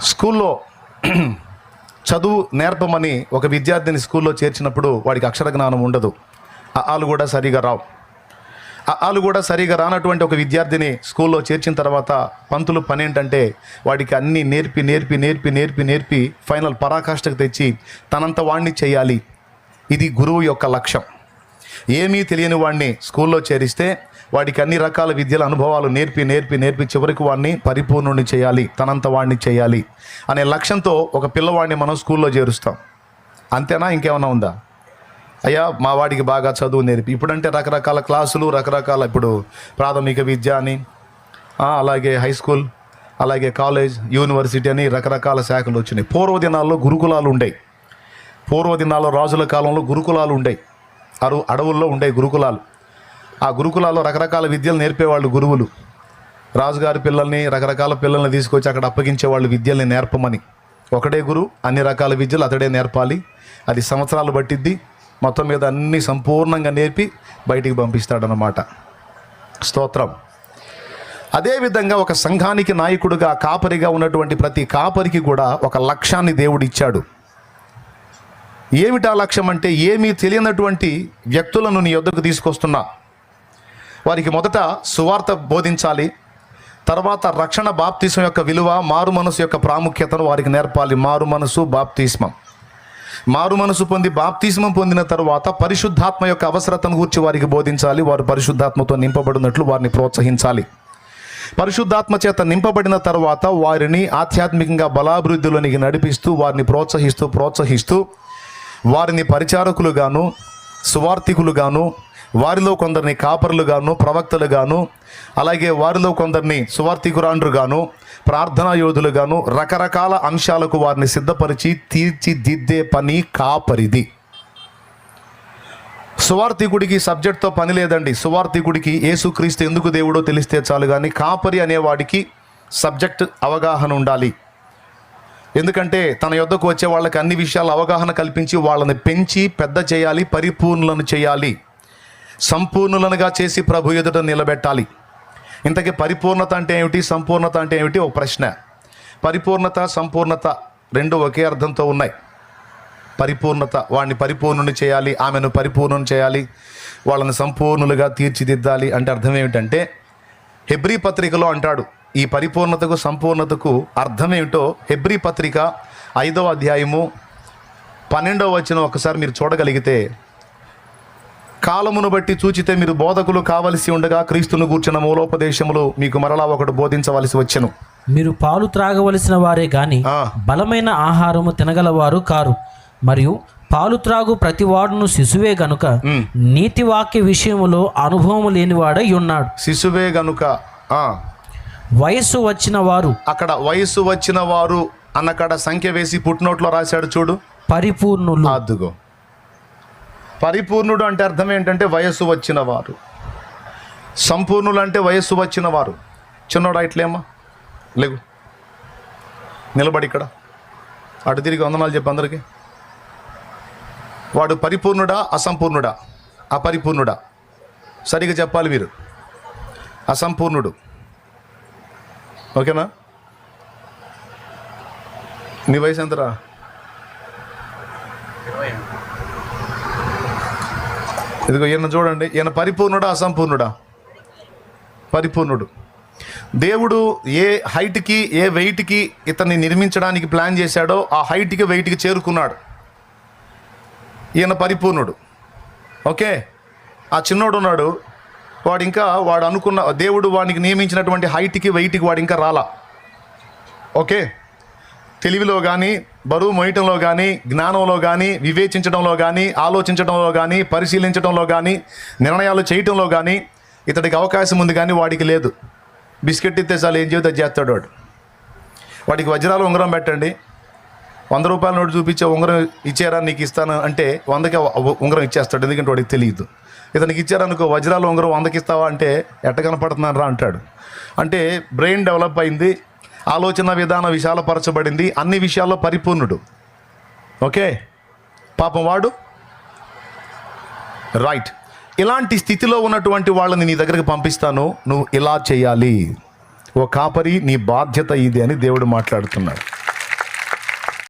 స్కూల్లో చదువు నేర్పమని ఒక విద్యార్థిని స్కూల్లో చేర్చినప్పుడు వాడికి అక్షర జ్ఞానం ఉండదు. ఆ ఆలు కూడా సరిగా రావు. ఆ ఆలు కూడా సరిగా రానటువంటి ఒక విద్యార్థిని స్కూల్లో చేర్చిన తర్వాత పంతులు పని ఏంటంటే వాడికి అన్నీ నేర్పి నేర్పి నేర్పి నేర్పి నేర్పి ఫైనల్ పరాకాష్ఠకు తెచ్చి తనంత వాణ్ణి చేయాలి. ఇది గురువు యొక్క లక్ష్యం. ఏమీ తెలియని వాడిని స్కూల్లో చేరిస్తే వాడికి అన్ని రకాల విద్యల అనుభవాలు నేర్పి నేర్పి నేర్పి చివరికి వాడిని పరిపూర్ణుని చేయాలి తనంత వాడిని చేయాలి అనే లక్ష్యంతో ఒక పిల్లవాడిని మనం స్కూల్లో చేరుస్తాం. అంతేనా? ఇంకేమైనా ఉందా? అయ్యా మా వాడికి బాగా చదువు నేర్పి. ఇప్పుడంటే రకరకాల క్లాసులు రకరకాల ఇప్పుడు ప్రాథమిక విద్య అని అలాగే హై స్కూల్ అలాగే కాలేజ్ యూనివర్సిటీ అని రకరకాల శాఖలు వచ్చినాయి. పూర్వ దినాల్లో గురుకులాలు ఉండేవి. పూర్వ దినాల్లో రాజుల కాలంలో గురుకులాలు ఉండేవి. అరు అడవుల్లో ఉండే గురుకులాలు. ఆ గురుకులాల్లో రకరకాల విద్యలు నేర్పేవాళ్ళు గురువులు. రాజుగారి పిల్లల్ని రకరకాల పిల్లల్ని తీసుకొచ్చి అక్కడ అప్పగించేవాళ్ళు విద్యల్ని నేర్పమని. ఒకటే గురు అన్ని రకాల విద్యలు అతడే నేర్పాలి. అది సంవత్సరాలు పట్టిద్ది. మొత్తం మీద అన్నీ సంపూర్ణంగా నేర్పి బయటికి పంపిస్తాడనమాట స్తోత్రం. అదేవిధంగా ఒక సంఘానికి నాయకుడుగా కాపరిగా ఉన్నటువంటి ప్రతి కాపరికి కూడా ఒక లక్ష్యాన్ని దేవుడు ఇచ్చాడు ఏమిటా లక్ష్యం అంటే ఏమీ తెలియనటువంటి వ్యక్తులను నీ యొద్దకు తీసుకొస్తున్నా. వారికి మొదట సువార్త బోధించాలి. తర్వాత రక్షణ బాప్తీసం యొక్క విలువ మారు మనసు యొక్క ప్రాముఖ్యతను వారికి నేర్పాలి. మారు మనసు బాప్తీస్మం. మారు మనసు పొంది బాప్తీస్మం పొందిన తర్వాత పరిశుద్ధాత్మ యొక్క అవసరతను గురించి వారికి బోధించాలి. వారు పరిశుద్ధాత్మతో నింపబడినట్లు వారిని ప్రోత్సహించాలి. పరిశుద్ధాత్మ చేత నింపబడిన తర్వాత వారిని ఆధ్యాత్మికంగా బలాభివృద్ధిలోనికి నడిపిస్తూ వారిని ప్రోత్సహిస్తూ ప్రోత్సహిస్తూ వారిని పరిచారకులుగాను సువార్థికులుగాను వారిలో కొందరిని కాపరులుగాను ప్రవక్తలుగాను అలాగే వారిలో కొందరిని సువార్థికురాండ్రుగాను ప్రార్థనా యోధులుగాను రకరకాల అంశాలకు వారిని సిద్ధపరిచి తీర్చిదిద్దే పని కాపరిది. సువార్థికుడికి సబ్జెక్ట్తో పని లేదండి. సువార్థికుడికి ఏసుక్రీస్తు ఎందుకు దేవుడో తెలిస్తే చాలు కానీ కాపరి అనేవాడికి సబ్జెక్ట్ అవగాహన ఉండాలి. ఎందుకంటే తన యొద్దకు వచ్చే వాళ్ళకి అన్ని విషయాలు అవగాహన కల్పించి వాళ్ళని పెంచి పెద్ద చేయాలి పరిపూర్ణులను చేయాలి. సంపూర్ణులనుగా చేసి ప్రభు ఎదుట నిలబెట్టాలి. ఇంతకీ పరిపూర్ణత అంటే ఏమిటి? సంపూర్ణత అంటే ఏమిటి? ఒక ప్రశ్న. పరిపూర్ణత సంపూర్ణత రెండు ఒకే అర్థంతో ఉన్నాయి. పరిపూర్ణత వాడిని పరిపూర్ణుని చేయాలి ఆమెను పరిపూర్ణం చేయాలి వాళ్ళని సంపూర్ణులుగా తీర్చిదిద్దాలి అంటే అర్థం ఏమిటంటే హెబ్రీ పత్రికలో అంటాడు ఈ పరిపూర్ణతకు సంపూర్ణతకు అర్థం ఏమిటో హెబ్రీ పత్రిక ఐదవ అధ్యాయము పన్నెండవ వచ్చిన ఒకసారి మీరు చూడగలిగితే కాలమును బట్టి చూచితే మీరు బోధకులు కావలసి ఉండగా క్రీస్తును కూర్చున్న మూలోపదేశములు మీకు మరలా ఒకటి బోధించవలసి వచ్చెను మీరు పాలు త్రాగవలసిన వారే గాని. బలమైన ఆహారము తినగలవారు కారు మరియు పాలు త్రాగు ప్రతివాడును శిశువే గనుక మ్. నీతి వాక్య విషయములో అనుభవం లేనివాడై ఉన్నాడు శిశువే గనుక ఆ, వయస్సు వచ్చిన వారు. అక్కడ వయస్సు వచ్చిన వారు అన్నకాడ సంఖ్య వేసి పుట్టినోట్లో రాశాడు చూడు. పరిపూర్ణులు. అద్దుగో పరిపూర్ణుడు అంటే అర్థం ఏంటంటే వయస్సు వచ్చిన వారు. సంపూర్ణులు అంటే వయస్సు వచ్చిన వారు. చిన్నోడా ఇట్లేమ్మా? లేవు. నిలబడి ఇక్కడ. అటు తిరిగి వందనాలు చెప్పి అందరికీ. వాడు పరిపూర్ణుడా అసంపూర్ణుడా? అపరిపూర్ణుడా? సరిగా చెప్పాలి మీరు. అసంపూర్ణుడు. ఓకేనా? నీ వయసు ఎంతరా? ఇదిగో ఈయన చూడండి ఈయన పరిపూర్ణుడా అసంపూర్ణుడా? పరిపూర్ణుడు. దేవుడు ఏ హైట్కి ఏ వెయిట్కి ఇతన్ని నిర్మించడానికి ప్లాన్ చేశాడో ఆ హైట్కి వెయిట్కి చేరుకున్నాడు. ఈయన పరిపూర్ణుడు. ఓకే? ఆ చిన్నోడు ఉన్నాడు వాడు ఇంకా వాడు అనుకున్న దేవుడు వాడికి నియమించినటువంటి హైట్కి వెయిట్కి వాడు ఇంకా రాలా. ఓకే? తెలివిలో కానీ బరువు మోయటంలో కానీ జ్ఞానంలో కానీ వివేచించడంలో కానీ ఆలోచించడంలో కానీ పరిశీలించడంలో కానీ నిర్ణయాలు చేయటంలో కానీ ఇతడికి అవకాశం ఉంది కానీ వాడికి లేదు. బిస్కెట్ ఇస్తే చాలు ఏం చెబితే చేస్తాడు వాడు? వాడికి వజ్రాలు ఉంగరం పెట్టండి. వంద రూపాయల నోటు చూపించే ఉంగరం ఇచ్చారా నీకు ఇస్తాను అంటే వందకి ఉంగరం ఇచ్చేస్తాడు. ఎందుకంటే వాడికి తెలియదు. ఇతనికి ఇచ్చారనుకో వజ్రాలు ఉంగరం వందకి ఇస్తావా అంటే ఎట్ట కనపడుతున్నాను రా అంటాడు. అంటే బ్రెయిన్ డెవలప్ అయింది ఆలోచన విధానం విశాలపరచబడింది అన్ని విషయాల్లో పరిపూర్ణుడు. ఓకే? పాపం వాడు? రైట్. ఇలాంటి స్థితిలో ఉన్నటువంటి వాళ్ళని నీ దగ్గరికి పంపిస్తాను నువ్వు ఇలా చేయాలి. ఓ కాపరి నీ బాధ్యత ఇది అని దేవుడు మాట్లాడుతున్నాడు.